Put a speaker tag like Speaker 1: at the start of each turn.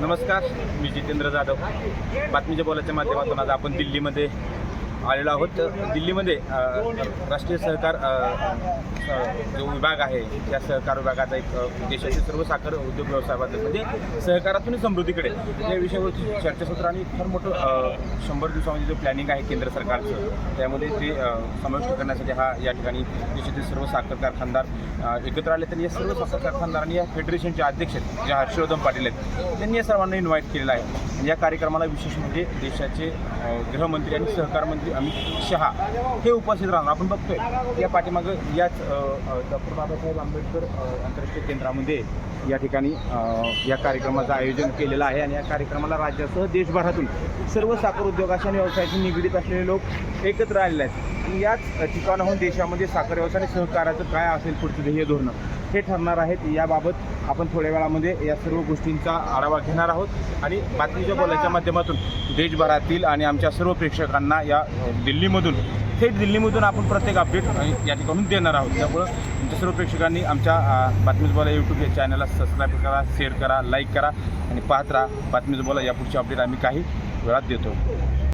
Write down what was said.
Speaker 1: नमस्कार मी जितेंद्र जाधव. बातमीच्या बोलाच्या माध्यमातून आज आपण दिल्लीमध्ये आलेलो आहोत. दिल्लीमध्ये राष्ट्रीय सहकार जो विभाग आहे त्या सहकार विभागाचा एक देशाचे सर्व साखर उद्योग व्यवसायाबद्दल म्हणजे सहकारातून समृद्धीकडे. या विषयावरती चर्चासत्र आणि फार मोठं शंभर दिवसामध्ये जो प्लॅनिंग आहे केंद्र सरकारचं त्यामध्ये ते समाविष्ट करण्यासाठी हा या ठिकाणी देशातील सर्व साखर कारखानदार एकत्र आले तर या सर्व साखर कारखानदारांनी या फेडरेशनचे अध्यक्ष आहेत, जे हर्षवर्धन पाटील आहेत त्यांनी या सर्वांना इन्व्हाइट केलेलं आहे. या कार्यक्रमाला विशेष म्हणजे देशाचे गृहमंत्री आणि सहकार मंत्री अमित शहा हे उपस्थित राहणार. आपण बघतोय या पाठीमागं याच डॉक्टर बाबासाहेब आंबेडकर आंतरराष्ट्रीय केंद्रामध्ये या ठिकाणी या कार्यक्रमाचं आयोजन केलेलं आहे आणि या कार्यक्रमाला राज्यासह देशभरातून सर्व साखर उद्योगाशी आणि व्यवसायाशी निगडीत असलेले लोक एकत्र आलेले आहेत. आणि याच ठिकाणाहून देशामध्ये साखर व्यवसाय आणि सहकार्याचं काय असेल पुढचं ध्येय धोरणं? हे ठरणार आहेत. याबाबत आपण थोड्या वेळामध्ये या सर्व गोष्टींचा आढावा घेणार आहोत. आणि बातमीच्या बोलाच्या माध्यमातून देशभरातील आणि आमच्या सर्व प्रेक्षकांना या दिल्लीमधून थेट दिल्लीमधून आपण प्रत्येक अपडेट या ठिकाणून देणार आहोत. त्यामुळं तुमच्या सर्व प्रेक्षकांनी आमच्या बातमीज बोला यूट्यूब या चॅनलला सबस्क्राईब करा शेअर करा लाईक करा आणि पाहत राहा. बातमीज बोला या पुढची अपडेट आम्ही काही वेळात देतो.